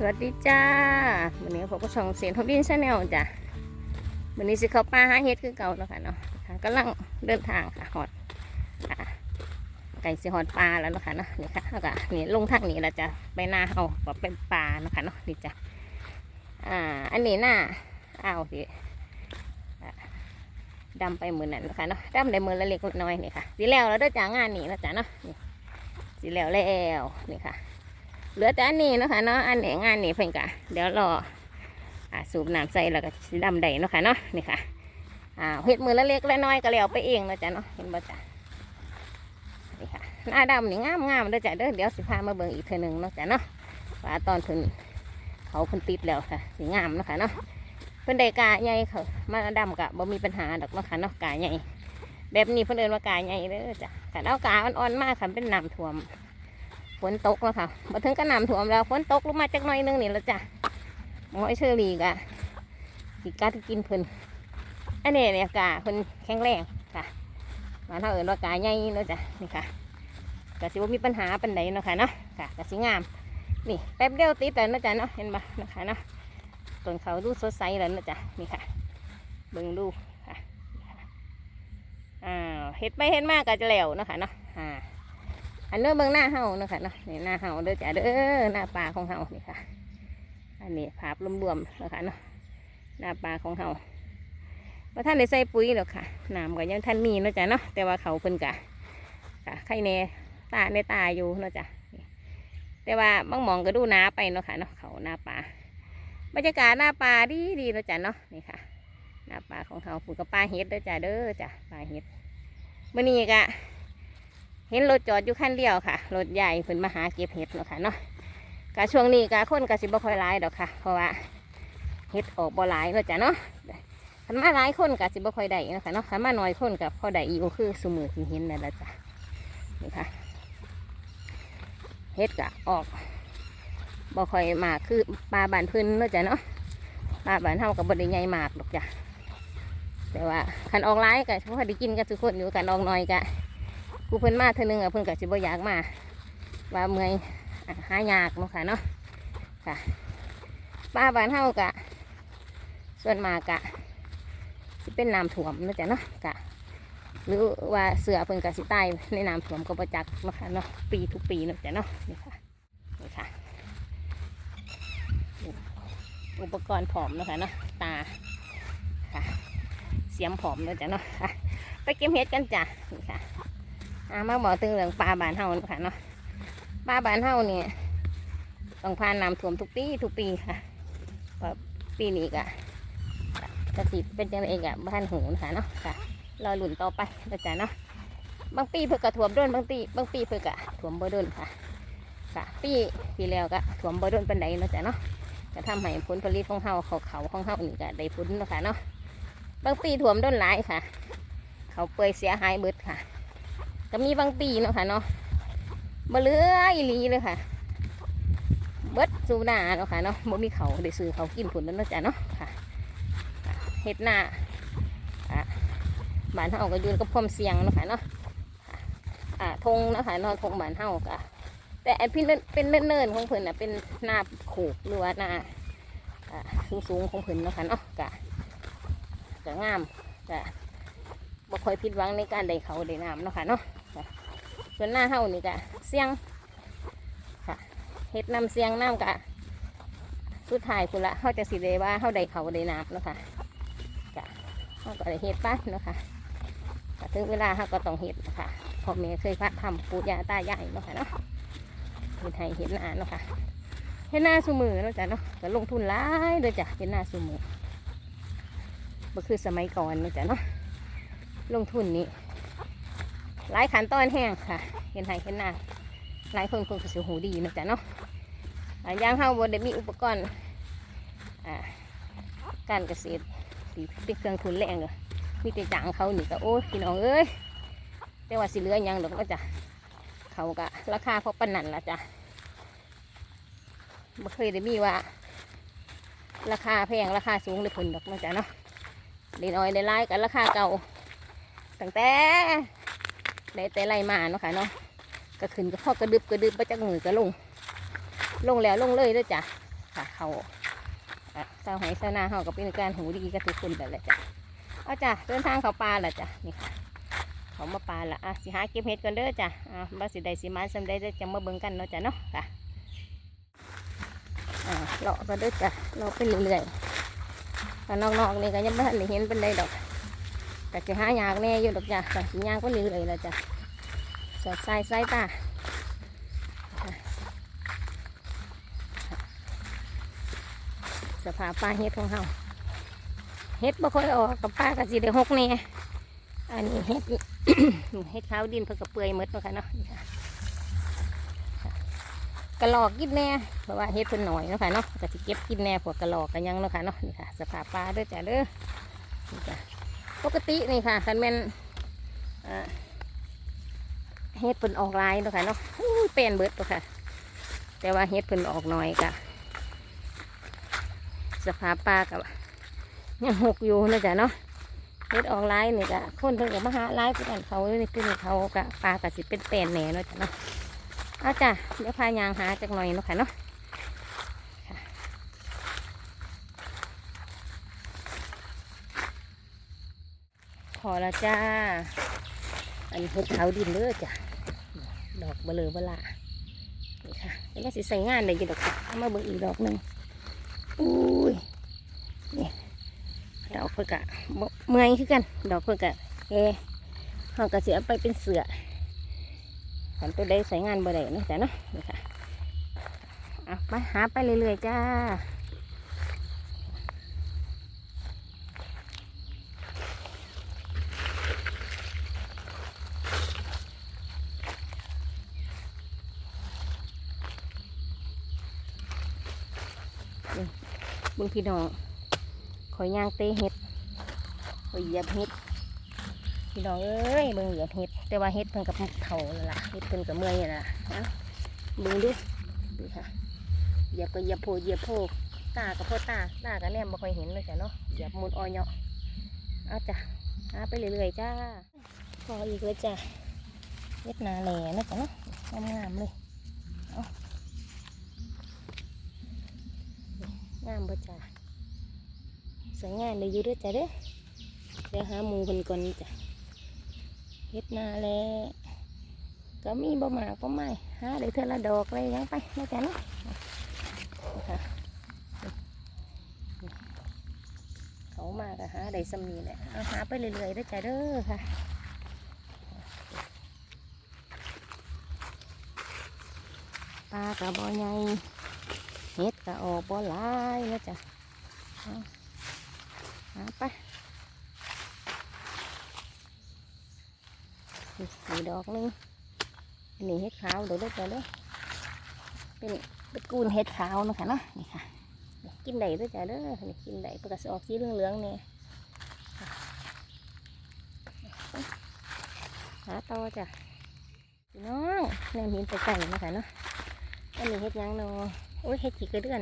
สวัสดีจ้าวันนี้ผมก็ช่องเสียงทองดินชาแนลจ้ะวันนี้สิเขาป่าหาเฮ็ดคือเก่าแล้วค่ะเนาะค่ะกำลังเดินทางค่ะหอดไก่สิหอดปลาแล้วนะคะเนาะนี่ค่ะแล้วก็นี่ลงทางนี้เราจะไปหน้าเฮาก็เป็นปลานะคะเนาะนี่จ้ะอ่าอันนี้หน้าอ้าวสิดำไปมือนั่นนะคะเนาะดำได้มือละเล็กละน้อยนี่ค่ะสิแล้วแล้วเด้อจ้างานนี้แล้วจ้ะเนาะนี่สิแล้วแล้วนี่ค่ะ เหลือแต่อันนี้นะคะเนาะอันนี้งานนี้เพิ่นกะเดี๋ยวรออ่าสูบน้ำใส่แล้วก็สีดำใดเนาะคะเนาะนี่ค่ะอ่าเฮ็ดมือละเล็กละน้อยก็แล้วไปเองเนาะจ้ะเนาะเห็นบ่จ้ะนี่ค่ะหน้าดำนี่งามงามเด้อจ้ะเด้อเดี๋ยวสิพามาเบิ่งอีกเทื่อหนึงเนาะจ้ะเนาะว่าตอนเพิ่นเขาเพิ่นติดแล้วค่ะสีงามเนาะคะเนาะเพิ่นได้กาใหญ่เขามาดำกะบ่มีปัญหาดอกเนาะค่ะเนาะกาใหญ่แบบนี้เพิ่นเอินว่ากาใหญ่เด้อจ้ะคันเอากาอ่อนๆมากค่ะเป็นน้ำท่วม ฝนตกแล้วค่ะมาถึงก็น้ำท่วมแล้วฝนตกลงมาจากน้อยนึงนี่แล้วจ้ะหมอไอเชอรี่กะกิกัดกินเพิ่นอันนี้เนี่ยกาเพิ่นแข็งแรงค่ะมาเท่าเอิญว่ากาใหญ่เนาะจ้ะนี่ค่ะกะสิว่ามีปัญหาปันใดเนาะค่ะเนาะกะกะสิงาม นี่แป๊บเดียวติดแล้วเนาะจ้ะเนาะเห็นปะนะคะเนาะต้นเขาดูสดใสแล้วเนาะจ้ะนี่ค่ะเบิ่งดูค่ะอ้าวเห็ดไปเห็ดมากก็จะแล้วเนาะค่ะเนาะอ่า อันเนื้อเบื้องหน้าเฮาเนาะค่ะเนาะนี่หน้าเฮาเด้อจ้ะเด้อหน้าปลาของเฮานี่ค่ะ อันนี้ภาพรวมๆเนาะค่ะเนาะหน้าปลาของเฮาว่าท่านได้ใส่ปุ๋ยหรอกค่ะน้ำก็ยังท่านมีเนาะจ้ะเนาะแต่ว่าเขาเพิ่นกะค่ะไข่แน่ตาในตาอยู่เนาะจ้ะแต่ว่าบางมองก็ดูน้าไปเนาะค่ะเนาะเขาหน้าปลาบรรยากาศหน้าปลาดีดีเนาะจ้ะเนาะนี่ค่ะหน้าปลาของเขาปลูกกับปลาเห็ดเด้อจ้ะเด้อจ้ะปลาเห็ดมื่อนี้กะ เห็นรถจอดอยู่คันเดียวค่ะ รถใหญ่เพิ่นมาหาเก็บเห็ดเนาะค่ะเนาะกะช่วงนี้กะคนกะสิบ่ค่อยหลายดอกค่ะ เพราะว่าเห็ดออกบ่หลายเนาะจ้ะเนาะคันมาหลายคนกะสิบ่ค่อยได้เนาะค่ะเนาะคันมาน้อยคนกะพอได้อยู่คือสมือที่เห็นนั่นแหละจ้ะนี่ค่ะเห็ดกะออกบ่ค่อยมากคือปลาบานพื้นเนาะจ้ะเนาะปลาบานเฮากับบ่ได้ใหญ่มากดอกจ้ะแต่ว่าคันออกหลายกะพอได้กินกันทุกคนอยู่กันออกน้อยกะ กูเพิ่นมาเท่านึงอะเพิ่นก็สิบ่อยากมา ว่าเมื่อยหายากเนาะค่ะเนาะค่ะป้าบ้านเฮากะ ส่วนมากกะสิเป็นน้ำท่วมนะจ้ะเนาะกะ หรือว่าเสือเพิ่นกะสิตายในน้ำท่วมก็ประจักเนาะค่ะเนาะปีทุกปีเนาะจ้ะเนาะนี่ค่ะนี่ค่ะ อุปกรณ์ผอมนะคะเนาะตาค่ะ เสียมผอมนะจ้ะเนาะค่ะไปเก็บเห็ดกันจ้ะนี่ค่ะ อามาบอกถึงเรื่องปลาบานเฮาค่ะเนาะปลาบานเฮาเนี่ยต้องผ่านน้ำท่วมทุกปีทุกปีค่ะปีนี้ก็กระสิเป็นจังเองอะบ้านหูนะคะเนาะค่ะรอหลุนต่อไปนะจ๊ะเนาะบางปีเพื่อกระถ่วมโดนบางปีบางปีเพื่อกะถ่วมบ่โดนค่ะ ค่ะ ปีปีแล้วก็ถ่วมบ่โดนปันใดนะจ๊ะเนาะก็ทำให้ผลผลิตของเฮาเขาเขาของเฮานี่ก็ได้ผลนะคะเนาะบางปีถ่วมโดนหลายค่ะ เขาเปื่อยเสียหายเบิดค่ะ ก็มีบางปีเนาะค่ะเนาะบ่เลืออีหลีเลยค่ะ เบิดสูหนาเนาะค่ะเนาะบ่มีเขาได้ซื้อเขากินผลแล้วเนาะจ้ะเนาะค่ะเฮ็ดหน้าอะบ้านเฮาก็อยู่กับความเสี่ยงเนาะค่ะเนาะอ่าทงเนาะค่ะเนาะทงบานเฮาก็แต่ไอพี่เป็นเนินๆของเพิ่นน่ะเป็นหน้าโขกหรือว่าหน้าสูงๆของเพิ่นเนาะค่ะเนาะก็ก็งามก็บ่ค่อยผิดหวังในการได้เขาได้น้ำเนาะค่ะเนาะ ส่วนหน้าเฮานี่ก็เสียงค่ะเฮ็ดน้ำเสียงน้ำกะสุดท้ายคุณละเฮาจะสิได้ว่าเฮาได้เขาได้น้ำเนาะค่ะกะเฮาก็ได้เฮ็ดไป้เนาะค่ะถึงเวลาเฮาก็ต้องเฮ็ดนะค่ะพ่อแม่เคยพาทำปูยาตายายเนาะค่ะเนาะเฮ็ดให้เฮ็ดหน้าเนาะค่ะเฮ็ดหน้าสุมือเนาะจ้ะเนาะก็ลงทุนหลายเด้อจ้ะเฮ็ดหน้าสุมือบ่คือสมัยก่อนเนาะจ้ะเนาะลงทุนนี้หลายขันตอนแห้งค่ะ ห็นไห้เห็นหน้าหลายคนคงจะสิหูดีนะจ๊ะเนาะย่างเฮาบนได้มีอุปกรณ์การเกษตรที่เป็นเครื่องทุนแรงเลยมีแต่จางเขานี่ก็โอ้ยพี่น้องเอ้ยแต่ว่าสิเหลือยังดอกก็จะเขาก็ราคาพอปานนันละจ้ะบ่เคยได้มีว่า ราคาแพงราคาสูงเลยเพิ่นดอกนะจ๊ะเนาะได้น้อยได้หลายกันราคาเก่าตั้งแต่ได้แต่ไรมาเนาะค่ะเนาะ ก็ขึ้นก็พอกระดึบกระดึบไปจากมือก็ลง ลงแล้วลงเลยด้วยจ้ะค่ะเขาอะชาวไห้ชาวนาเขาก็เป็นการหูดีกับทุกคนแต่นแหละจ้ะเอาจ้ะเดินทางเขาป่าละจ้ะนี่ค่ะเขามาป่าละอะสิหาเก็บเห็ดกันเด้อจ้ะอะบาสิได้สิมาสำได้จะมาเบิ่งกันเนาะจ้ะเนาะค่ะอ่าเลาะกันเด้อจ้ะเลาะไปเรื่อยๆแต่นอกๆนี่ก็ยังไม่ทันเห็นเป็นไรดอกแต่จะหายากแน่อยู่ดอกจ้ะแต่สิยากก็เรื่อยๆล้วจ้ะ สอดสายสายตาสภาพปลาเฮ็ดของเฮาเฮ็ดบ่ค่อยออกกับปลาก็สิได้หกแน่อันนี้เฮ็ดเฮ็ดขาวดินเพิ่นก็เปื่อยหมดเนาะค่ะเนาะกระหลอกกินแน่เพราะว่าเฮ็ดเพิ่นหน่อยเนาะค่ะเนาะก็สิเก็บกินแน่พวกกระหลอกกันยังเนาะค่ะเนาะนี่ค่ะสภาพปลาเด้อจ้ะเด้อนี่จ้ะปกตินี่ค่ะคันแม่นอ่า เฮ็ดเพิ่นออกลายเนาะค่ะเนาะเป็นเบิดเนาะค่ะ แต่ว่าเฮ็ดเพิ่นออกน้อยกะสภาพปลากับยังหกอยู่นะจ๊ะเนาะเฮ็ดออกไลน์นี่กะคนเพิ่นกับมาหาไลน์คือกันเขานี่คือเขากะปลากะสิเป็นแปลนแหน่เนาะจ้ะเนาะเอาจ้ะเดี๋ยวพายางหาจักหน่อยเนาะค่ะเนาะพอแล้วจ้า อันนี้เฮ็ดขาดินเด้อจ้ะ ดอกเบลอเบลานี่ค่ะนี่ก็สิใส่งานได้ยี่ดอกจ้ะเอามาเบิ่งอีกดอกหนึ่งอุ้ยนี่ดอกเพื่อกะเมื่อยคือกัน ดอกเพื่อกะแกเขาก็เสียไปเป็นเสือขันตัวใดใส่งานบ่ได้เนาะจ้ะเนาะนี่ค่ะเอาไปหาไปเรื่อยๆจ้าเบึงพี่น้องขอยย่างเตะเห็ดขอยเหยียบเห็ดพี่น้องเอ้ยเบิ่งเหยียบเห็ด แต่ว่าเห็ดเพิ่นกับเถาล้วล่ะเห็ดเพิ่นกับเมื่อยแล้วล่ะนะเบิ่งดูดูค่ะเหยียบก็เหยียบโพเหยียบโพตากับพ่อตาตากับแนมบ่ค่อยเห็นเลยจ้ะเนาะเหยียบมุดออยเนาะเอาจ้ะหาไปเรื่อยๆจ้าพออีกเลยจ้ะเห็ดนาแหล่นะจ้ะเนาะงามๆเลยเอา งามบ่จ้ะสวยงามเลยอยู่ด้วยจ้ะเด้อเดี๋ยวหาหมูเพิ่นก่อนจ้ะเฮ็ดนาแล้วก็มีบ่มากบ่ไม่หาได้เท่าละดอกเลยยังไปนะจ๊ะเนาะนี่เขามาก็หาได้สำนีแหละเอาหาไปเรื่อยๆเด้อจ้ะเด้อค่ะปลากระบอใหญ่ กระออกบ่หลายนะจ๊ะหาไปสีดอกหนึงนนี้เห็ดขาวเดี๋ยวได้อจ้ะเด้อเป็นเป็นกูนเห็ดขาวนะคะเนาะนี่ค่ะกินได้ด้วยจ้ะเด้อกินได้ปกติออกสีเหลืองๆเนี่ยหาต่อจ้ะพี่น้องแนมหินไปไก่นะคะเนาะอันนี้เห็ดยังเนาะ โอ้ยเห็ดขี้กระเดือน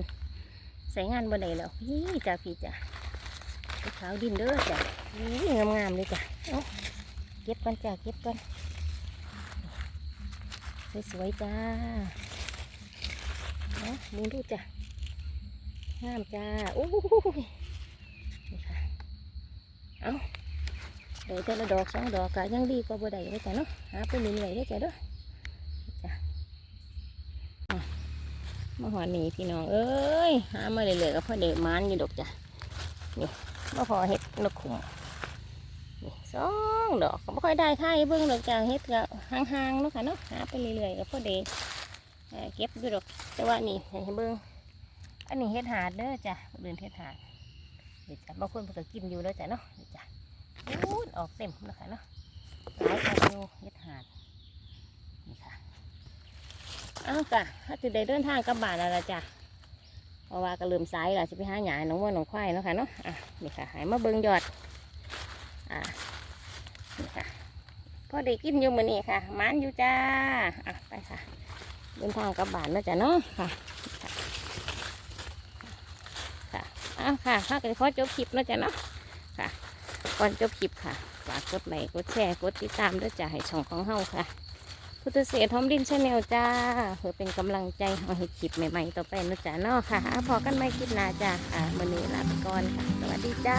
ใส่งานบ่ได้แล้วพี่จ้ะพี่จ้ะขาวดินเด้อจ้ะนี่งามๆเลยจ้ะเอาเก็บก่อนจ้ะเก็บก่อนสวยๆจ้าเนาะมึงดูจ้ะงามจ้าโอ้ยนี่ค่ะเอาเดี๋ยวแต่ละดอกสองดอกก็ยังดีกว่าบ่ได้เลยจ้ะเนาะหาไปเรื่อยๆเลยจ้ะเด้อจ้ะอะ มาหอนี่พี่น้อง เอ้ย หามาเรื่อยๆก็พอเด็มันอยู่ดอกจ้ะ นี่มาพอเห็ดนกขุมนี่สองดอกก็ไม่ค่อยได้ค่ายเบิ้องดอกจากเห็ดก็ห่างๆเนาะค่ะเนาะ หาไปเรื่อยๆก็พอเอ่อเก็บอยู่ดอก แต่ว่านี่ให้เบิ้องอันนี้เห็ดหาดเด้อจ้ะเดินเห็ดหาดเดี๋ยวจ้ะบางคนเพิ่นก็กินอยู่แล้วจ้ะเนาะเดี๋ยวจ้ะอู้ดออกเต็มนะคะเนาะหลายกันอยู่เห็ดหาดนี่ค่ะ อ้าวจ้ะถ้าจะได้เดินทางกลับบ้านแล้วล่ะจ้ะเพราะว่าก็เริ่มสายล้วจะไปหาหยาหนองวัวหนองควายเนาะค่ะเนาะอะนี่ค่ะหายมาเบิ่งยอดอะนี่ค่ะพอได้กินอยู่มื้อนี้ค่ะมันอยู่จ้าอะไปค่ะ เดินทางกลับบ้านเนาะจ้ะเนาะค่ะค่ะค่ะอะค่ะถ้ากิดขอจบคลิปเนาะจ้ะเนาะค่ะก่อนจบคลิปค่ะฝากกดไลค์กดแชร์กดติดตามด้วยจ้ะให้ช่องของเฮาค่ะ พุทธเสียทอมดินชาแนลจ้าเพื่อเป็นกำลังใจเอาให้คลิปใหม่ๆ ต่อไปนะจ๊ะเนาะค่ะอะพอกันไม่คลิปหน้าจ้าอะมือนี้ลาไปก่อนค่ะ สวัสดีจ้า